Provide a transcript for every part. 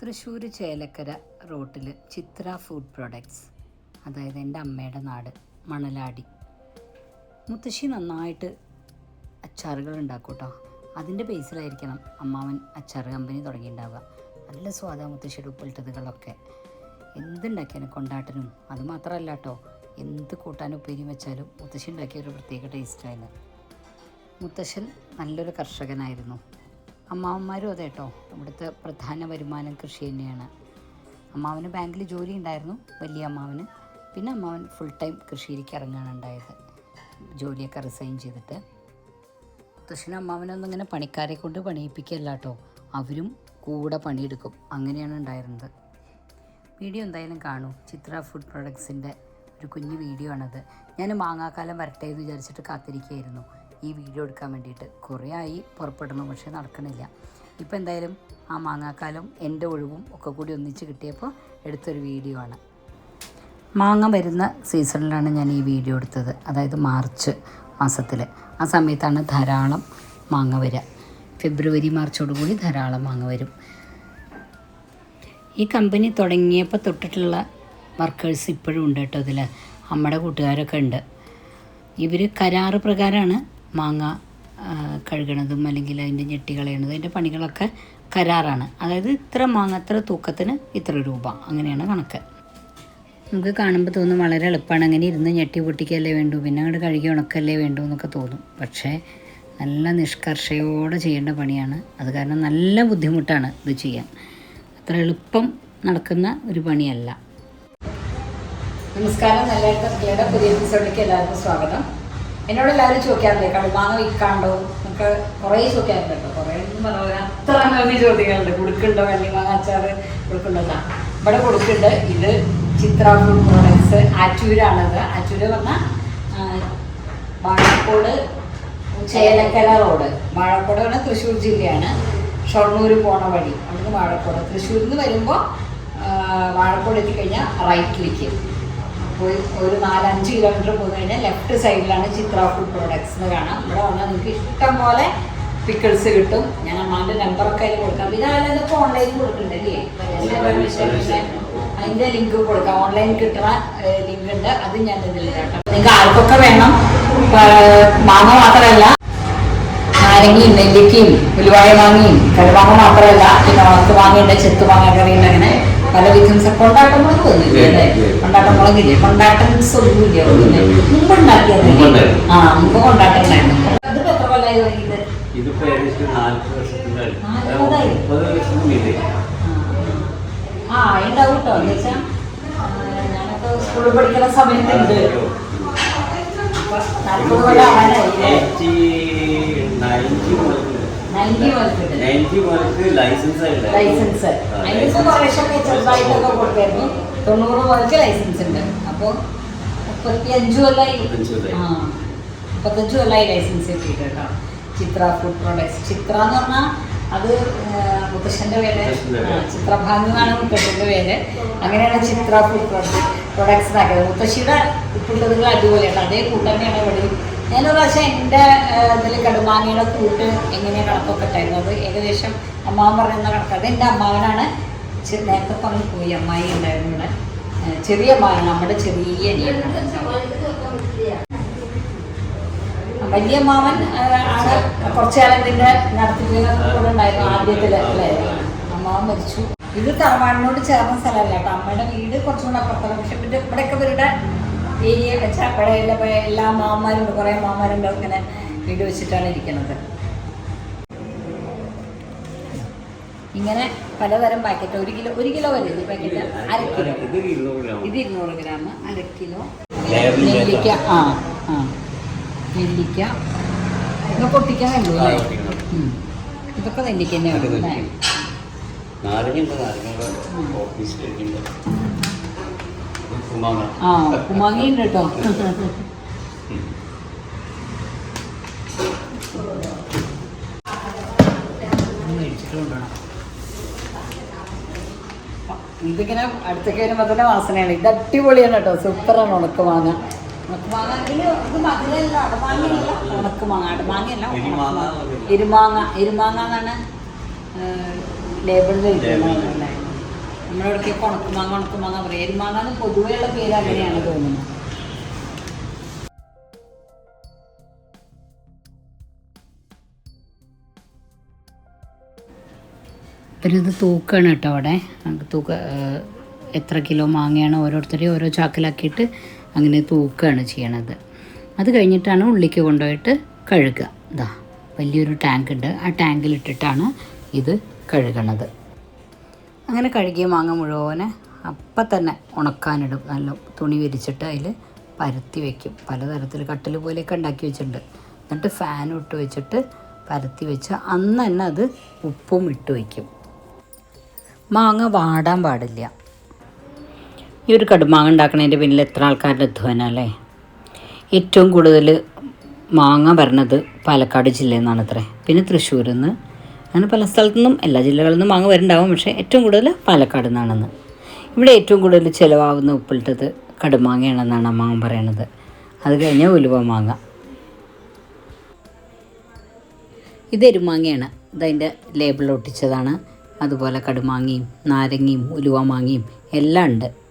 തൃശ്ശൂർ ചേലക്കര റോട്ടിൽ ചിത്ര food products അതായത് എന്റെ അമ്മയുടെ നാട് മണലാടി. മുത്തശ്ശി നന്നായിട്ട് അച്ചാറുകൾ ഉണ്ടാക്കും കേട്ടോ അതിന്റെ ബേസിലായിരിക്കണം അമ്മാവൻ അച്ചാർ കമ്പനി തുടങ്ങിയിട്ടുണ്ടാവുക. നല്ല സ്വാദാ മുത്തശ്ശിയുടെ ഉപ്പിലിട്ടതുകളൊക്കെ. എന്തുണ്ടാക്കിയാലും കൊണ്ടാട്ടനും. അത് മാത്രമല്ല കേട്ടോ എന്ത് കൂട്ടാൻ ഉപ്പേരിയും വെച്ചാലും മുത്തശ്ശി ഉണ്ടാക്കിയ ഒരു പ്രത്യേക ടേസ്റ്റായിരുന്നു മുത്തശ്ശൻ നല്ലൊരു കർഷകനായിരുന്നു. അമ്മാവന്മാരും അതെ കേട്ടോ ഇവിടുത്തെ പ്രധാന വരുമാനം കൃഷി തന്നെയാണ്. അമ്മാവന് ബാങ്കിൽ ജോലി ഉണ്ടായിരുന്നു വലിയ അമ്മാവന്. പിന്നെ അമ്മാവൻ ഫുൾ ടൈം കൃഷിയിലേക്ക് ഇറങ്ങുകയാണ് ഉണ്ടായത്. ജോലിയൊക്കെ റിസൈൻ ചെയ്തിട്ട്. മുത്തശ്ശനും അമ്മാവനൊന്നും ഇങ്ങനെ പണിക്കാരെ കൊണ്ട് പണിയിപ്പിക്കല്ല കേട്ടോ അവരും കൂടെ പണിയെടുക്കും. അങ്ങനെയാണ് ഉണ്ടായിരുന്നത്. വീഡിയോ എന്തായാലും കാണൂ. ചിത്ര ഫുഡ് പ്രൊഡക്ട്സിന്റെ ഒരു കുഞ്ഞു വീഡിയോ ആണത്. ഞാൻ മാങ്ങാക്കാലം വരട്ടെ എന്ന് വിചാരിച്ചിട്ട് കാത്തിരിക്കുകയായിരുന്നു. ഈ വീഡിയോ എടുക്കാൻ വേണ്ടിയിട്ട് കുറേ ആയി പുറപ്പെടണം പക്ഷേ നടക്കണില്ല. ഇപ്പോൾ എന്തായാലും ആ മാങ്ങാക്കാലം എന്റെ ഒഴിവും ഒക്കെ കൂടി ഒന്നിച്ച് കിട്ടിയപ്പോൾ എടുത്തൊരു വീഡിയോ ആണ്. മാങ്ങ വരുന്ന സീസണിലാണ് ഞാൻ ഈ വീഡിയോ എടുത്തത്. അതായത് മാർച്ച് മാസത്തിൽ ആ സമയത്താണ് ധാരാളം മാങ്ങ വരിക. ഫെബ്രുവരി മാർച്ചോടുകൂടി ധാരാളം മാങ്ങ വരും. ഈ കമ്പനി തുടങ്ങിയപ്പോൾ തൊട്ടിട്ടുള്ള വർക്കേഴ്സ് ഇപ്പോഴും ഉണ്ട് കേട്ടോ ഇതിൽ നമ്മുടെ കൂട്ടുകാരൊക്കെ ഉണ്ട്. ഇവർ കരാറ് പ്രകാരമാണ് മാങ്ങ കഴുകണതും അല്ലെങ്കിൽ അതിന്റെ ഞെട്ടി കളയണതും അതിന്റെ പണികളൊക്കെ കരാറാണ്. അതായത് ഇത്ര മാങ്ങ ഇത്ര തൂക്കത്തിന് ഇത്ര രൂപ. അങ്ങനെയാണ് കണക്ക്. നമുക്ക് കാണുമ്പോൾ തോന്നും വളരെ എളുപ്പമാണ്. അങ്ങനെ ഇരുന്ന് ഞെട്ടി പൊട്ടിക്കല്ലേ വേണ്ടൂ പിന്നെ അങ്ങോട്ട് കഴുകി ഉണക്കല്ലേ വേണ്ടൂ എന്നൊക്കെ തോന്നും. പക്ഷേ നല്ല നിഷ്കർഷയോടെ ചെയ്യേണ്ട പണിയാണ്. അത് കാരണം നല്ല ബുദ്ധിമുട്ടാണ് ഇത് ചെയ്യാൻ. അത്ര എളുപ്പം നടക്കുന്ന ഒരു പണിയല്ല. നമസ്കാരം. നല്ല പുതിയ എപ്പിസോഡിലേക്ക് എല്ലാവർക്കും സ്വാഗതം. എന്നോട് എല്ലാവരും ചോദിക്കാറില്ലേ കടുമാങ്ങ വിൽക്കാണ്ടോ? നമുക്ക് കുറേ ചോദിക്കാറുണ്ട് കേട്ടോ. കുറേ അത്ര അങ്ങനെ ചോദ്യങ്ങളുണ്ട് കൊടുക്കുന്നുണ്ടോ കണ്ണിമാങ്ങ അച്ചാറ് കൊടുക്കുന്നുണ്ടോ? ഇവിടെ കൊടുക്കുന്നുണ്ട്. ഇത് ചിത്ര ഫുഡ് പ്രോഡക്ട്സ് ആറ്റൂരാണത് ആറ്റൂര് പറഞ്ഞാൽ വാഴക്കോട് ചേലക്കര റോഡ്. വാഴക്കോട് പറഞ്ഞാൽ തൃശ്ശൂർ ജില്ലയാണ്. ഷൊർണൂർ പോണ വഴി. അവിടുന്ന് വാഴക്കോട്. തൃശ്ശൂരിൽ നിന്ന് വരുമ്പോൾ വാഴക്കോട് എത്തിക്കഴിഞ്ഞാൽ റൈറ്റിലേക്ക് പോയി ഒരു നാലഞ്ച് കിലോമീറ്റർ പോയി കഴിഞ്ഞാൽ ലെഫ്റ്റ് സൈഡിലാണ് ചിത്ര ഫുഡ് പ്രോഡക്ട്സ് എന്ന് കാണാം. ഇവിടെ വന്നാൽ നിങ്ങൾക്ക് ഇഷ്ടം പോലെ പിക്കിൾസ് കിട്ടും. ഞാൻ അമ്മാന്റെ നമ്പറൊക്കെ അതിൽ കൊടുക്കാം. പിന്നെ അതിലൊക്കെ ഓൺലൈനിൽ കൊടുക്കുന്നുണ്ടല്ലേ അതിന്റെ ലിങ്ക് കൊടുക്കാം. ഓൺലൈനിൽ കിട്ടുന്ന ലിങ്ക് ഉണ്ട്. അത് ഞാൻ ഇതിൽ കേട്ടോ. നിങ്ങൾക്ക് ആർക്കൊക്കെ വേണം? മാങ്ങ മാത്രമല്ല നാരങ്ങയും നെല്ലിക്കയും ഉലുവായ മാങ്ങയും കടുമാങ്ങ മാത്രമല്ല പിന്നെ ഉണക്ക് മാങ്ങയുണ്ട് ചെത്തു മാങ്ങ കറിയുണ്ട് അങ്ങനെ പല വിധം കൊണ്ടാട്ടം മുളക് തോന്നില്ലേ കൊണ്ടാട്ടം മുളകില്ലേ ഒന്നുമില്ല ഒന്നുമില്ല മുമ്പ് ആ മുമ്പ് കൊണ്ടാട്ടം ഉണ്ടായിരുന്നു അതിപ്പോ എത്ര കൊല്ലായി തുടങ്ങിയത് ഇതിപ്പോ ഏകദേശം നാൽപ്പത് വർഷത്തിന്റെ അടുത്ത്. മുപ്പത് വർഷം മീതെ ആ. ഉണ്ടാവും കേട്ടോ എന്ന് വെച്ചാ ഞാനൊക്കെ സ്കൂളിൽ പഠിക്കുന്ന സമയത്തുണ്ട് നാൽപ്പത് കൊല്ലം ആവാനായില്ലേ? നയന്റി മുതൽക്കുണ്ട് നയന്റി ലൈസൻസ് ലൈസൻസ് അതിനിപ്പോ കുറേശ്ശൊക്കെ ചെറുതായിട്ടൊക്കെ കൊടുക്കായിരുന്നു തൊണ്ണൂറ് മുതൽക്ക് ലൈസൻസ് ഉണ്ട്. അപ്പോൾ മുപ്പത്തി അഞ്ച് കൊല്ലായി. മുപ്പത്തഞ്ച് ആ മുപ്പത്തഞ്ച് കൊല്ലായി ലൈസൻസ് കിട്ടിയിട്ട് കേട്ടോ. ചിത്ര ഫുഡ് പ്രൊഡക്ട്സ് ചിത്ര എന്ന് പറഞ്ഞാൽ അത് മുത്തശ്ശന്റെ മുത്തശ്ശന്റെ പേര്. ചിത്രഭാനു എന്നാണ് മുത്തശ്ശന്റെ പേര്. അങ്ങനെയാണ് ചിത്ര ഫുഡ് പ്രൊഡക്ട്സ് ഉണ്ടാക്കിയത്. മുത്തശ്ശിയുടെ ഉപ്പുള്ളതുകൾ അടിപൊളിയാണ് അതേ കൂട്ടന്നെയാണ് ഇവിടെ ഞാനൊരു പ്രാവശ്യം എന്റെ ഇതിൽ കടുമാങ്ങയുടെ കൂട്ട് എങ്ങനെയാണ് കണക്കൊക്കെ ഉണ്ടായിരുന്നത് ഏകദേശം അമ്മാവൻ പറയുന്ന കണക്ക്. അത് എന്റെ അമ്മാവനാണ് നേരത്തെ പറഞ്ഞു പോയി അമ്മായി ഉണ്ടായിരുന്നു ഇവിടെ. ചെറിയ അമ്മാവൻ നമ്മുടെ ചെറിയ വലിയ അമ്മാവൻ ആണ്. കുറച്ചു കാലം ഇതിന്റെ നടത്തിപ്പിനൊക്കെ ഉണ്ടായിരുന്നു ആദ്യത്തിൽ അല്ലേ? അമ്മാവൻ മരിച്ചു. ഇത് തറവാടിനോട് ചേർന്ന സ്ഥലമല്ല കേട്ടോ. അമ്മയുടെ വീട് കുറച്ചുകൂടെ അപ്പുറത്താണ് പക്ഷെ ഇവിടെയൊക്കെ ഇവരുടെ ഏരിയ വെച്ചാൽ അവിടെ എല്ലാ എല്ലാ മാമാരുണ്ട് കുറേ മാമാരുണ്ട് ഇങ്ങനെ വീട് വെച്ചിട്ടാണ് ഇരിക്കുന്നത്. ഇങ്ങനെ പലതരം പാക്കറ്റ് ഒരു കിലോ ഒരു കിലോ വരെ ഈ പാക്കറ്റ് അര കിലോ. ഇത് ഇരുന്നൂറ് ഗ്രാം. അര കിലോ. നെല്ലിക്ക ആ ആ. നെല്ലിക്ക. ഇതൊക്കെ പൊട്ടിക്കാൻ വേണ്ടു. ഇതൊക്കെ നെല്ലിക്ക തന്നെ അത് വേണം അല്ലേ? നെല്ലിക്ക. നാരങ്ങയുണ്ട് നാരങ്ങ ഉപ്പുമാങ്ങ ആ ഉപ്പുമാങ്ങയുണ്ട് കേട്ടോ. ഇതിങ്ങനെ അടുത്തേക്ക് വരുമ്പോൾ തന്നെ വാസനയാണ്. ഇത് അടിപൊളിയാണ് കേട്ടോ. സൂപ്പറാണ് ഉണക്ക് മാങ്ങ ഉണക്ക് മാങ്ങ ഇത് മധുരമല്ല അടമാങ്ങയല്ല. ഉണക്ക് മാങ്ങ അടമാങ്ങയല്ല ഉണക്ക് എരുമാങ്ങ മാങ്ങ. എരുമാങ്ങ എരുമാങ്ങ എന്നാണ് ലേബിളിൽ ഇരിക്കുന്നത് നമ്മളിവിടേക്ക് കൊണക്കുമാങ്ങ ഉണക്കുമാങ്ങ പറയും. പൊതുവെയുള്ള പേര് അങ്ങനെയാണ് തോന്നുന്നത്. ഇവരിത് തൂക്കാണ് കേട്ടോ അവിടെ. തൂക്ക എത്ര കിലോ മാങ്ങയാണ് ഓരോരുത്തരെയും ഓരോ ചാക്കിലാക്കിയിട്ട് അങ്ങനെ തൂക്കുകയാണ് ചെയ്യണത്. അത് കഴിഞ്ഞിട്ടാണ് ഉള്ളിക്ക് കൊണ്ടുപോയിട്ട് കഴുകുക. ഇതാ വലിയൊരു ടാങ്ക് ഉണ്ട് ആ ടാങ്കിലിട്ടിട്ടാണ് ഇത് കഴുകണത്. അങ്ങനെ കഴുകിയ മാങ്ങ മുഴുവനെ അപ്പം തന്നെ ഉണക്കാനിടും. നല്ല തുണി വിരിച്ചിട്ട് അതിൽ പരത്തി വെക്കും. പലതരത്തിൽ കട്ടിൽ പോലെയൊക്കെ ഉണ്ടാക്കി വെച്ചിട്ടുണ്ട്. എന്നിട്ട് ഫാനും ഇട്ട് വെച്ചിട്ട് പരത്തി വെച്ച് അന്ന് തന്നെ അത് ഉപ്പും ഇട്ട് വയ്ക്കും മാങ്ങ വാടാൻ പാടില്ല. ഈ ഒരു കടുമാങ്ങ ഉണ്ടാക്കുന്നതിന്റെ പിന്നിൽ എത്ര ആൾക്കാരുടെ അധ്വാനം അല്ലേ? ഏറ്റവും കൂടുതൽ മാങ്ങ വരണത് പാലക്കാട് ജില്ലയിൽ നിന്നാണ് അത്രേ. പിന്നെ തൃശ്ശൂരിൽ നിന്ന് അങ്ങനെ പല സ്ഥലത്തു നിന്നും എല്ലാ ജില്ലകളിൽ നിന്നും മാങ്ങ വരുന്നുണ്ടാവും. പക്ഷേ ഏറ്റവും കൂടുതൽ പാലക്കാട് നിന്നാണെന്ന്. ഇവിടെ ഏറ്റവും കൂടുതൽ ചിലവാകുന്ന ഉപ്പിലിട്ടത് കടുമാങ്ങയാണെന്നാണ് അമ്മാവൻ പറയണത്. അത് കഴിഞ്ഞാൽ ഉലുവ മാങ്ങ. ഇത് എരുമാങ്ങയാണ്. ഇതതിന്റെ ലേബിൾ ഒട്ടിച്ചതാണ്. അതുപോലെ കടുമാങ്ങയും നാരങ്ങയും ഉലുവ മാങ്ങയും എല്ലാം ഉണ്ട്.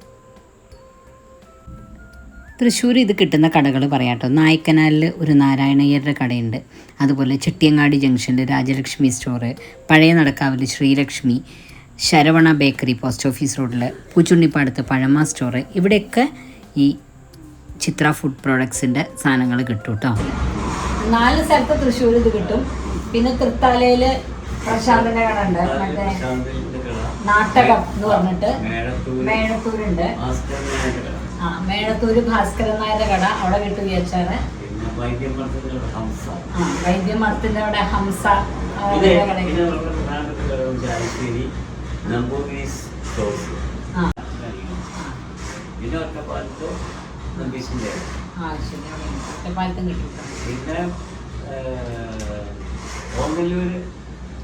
തൃശ്ശൂർ ഇത് കിട്ടുന്ന കടകൾ പറയാട്ടോ നായ്ക്കനാലിൽ ഒരു നാരായണയ്യരുടെ കടയുണ്ട്. അതുപോലെ ചെട്ടിയങ്ങാടി ജംഗ്ഷനിൽ രാജലക്ഷ്മി സ്റ്റോറ് പഴയ നടക്കാവിൽ Sreelakshmi Saravana bakery post office റോഡിൽ പൂച്ചുണ്ണിപ്പാടത്ത് പഴമ സ്റ്റോറ്. ഇവിടെയൊക്കെ ഈ ചിത്ര ഫുഡ് പ്രോഡക്ട്സിന്റെ സാധനങ്ങൾ കിട്ടും കേട്ടോ. നാല് സ്ഥലത്ത് തൃശ്ശൂർ ഇത് കിട്ടും. പിന്നെ തൃത്താലയിൽ പ്രശാന്തിന്റെ കട ഉണ്ട്. മറ്റേ നാട്ടകം എന്ന് പറഞ്ഞിട്ട് മേഴത്തൂരുണ്ട്. ആ മേഴത്തൂര് ഭാസ്കരൻ നായരുടെ കട അവിടെ കിട്ടും വിചാരിച്ചാറ് ആ വൈദ്യമഠത്തിന്റെ അവിടെ ഹംസ അവരുടെ ആ. പിന്നെ ഒറ്റപ്പാലത്ത് നമ്പീസിന്റെ ആ ശരി അവിടെ ഉണ്ട്. ഒറ്റപ്പാലത്തും കിട്ടും. കേട്ടോ. പിന്നെ ഓങ്ങല്ലൂര്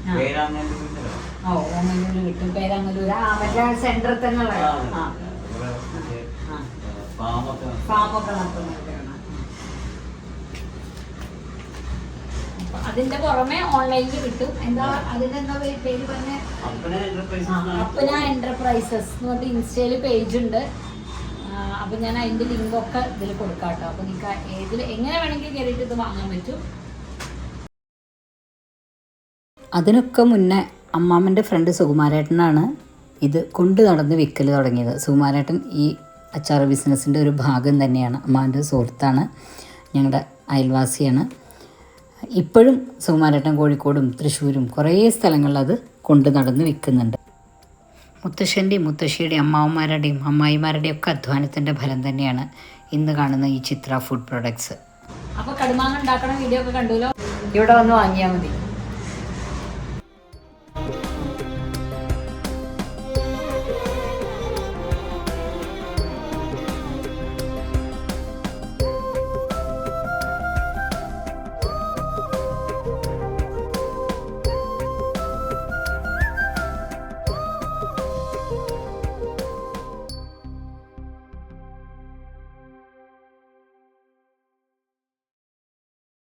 ആ. പേരാങ്ങല്ലൂരിന്റെ ഓ ഓമല്ലൂര് കിട്ടും. പേരങ്ങല്ലൂര്. ആ മറ്റേ സെന്ററിൽ തന്നെ ഉള്ള ആ, ഫാമൊക്കെ അതിന്റെ പുറമെ ഓൺലൈനിൽ കിട്ടും. എന്താ അതിന്റെ എന്താ പേ- പേര് പറഞ്ഞ? അപ്പന എന്റർപ്രൈസസ് എന്ന് പറഞ്ഞിട്ട് ഇൻസ്റ്റയിൽ പേജ് ഉണ്ട്. അപ്പൊ ഞാൻ അതിന്റെ ലിങ്കൊക്കെ ഇതിൽ കൊടുക്കാം കേട്ടോ അപ്പൊ നിങ്ങൾക്ക് ഏതിൽ എങ്ങനെ വേണമെങ്കിൽ കയറിയിട്ട് ഇത് വാങ്ങാൻ പറ്റും. അതിനൊക്കെ മുന്നേ അമ്മാമ്മന്റെ ഫ്രണ്ട് സുകുമാരേട്ടനാണ് ഇത് കൊണ്ടു നടന്ന് വിൽക്കൽ തുടങ്ങിയത്. സുകുമാരേട്ടൻ ഈ അച്ചാർ ബിസിനസ്സിന്റെ ഒരു ഭാഗം തന്നെയാണ്. അമ്മാന്റെ സുഹൃത്താണ്. ഞങ്ങളുടെ അയൽവാസിയാണ്. ഇപ്പോഴും സുകുമാരേട്ടൻ കോഴിക്കോടും തൃശ്ശൂരും കുറേ സ്ഥലങ്ങളിൽ അത് കൊണ്ട് നടന്ന് വിൽക്കുന്നുണ്ട് മുത്തശ്ശന്റെയും മുത്തശ്ശിയുടെയും അമ്മാവന്മാരുടെയും അമ്മായിമാരുടെയും ഒക്കെ അധ്വാനത്തിന്റെ ഫലം തന്നെയാണ് ഇന്ന് കാണുന്ന ഈ ചിത്ര ഫുഡ് പ്രൊഡക്ട്സ് അപ്പോൾ കടുമാങ്ങ ഉണ്ടാക്കണ വീഡിയോ ഒക്കെ കണ്ടുല്ലോ? ഇവിടെ വന്ന് വാങ്ങിയാൽ മതി.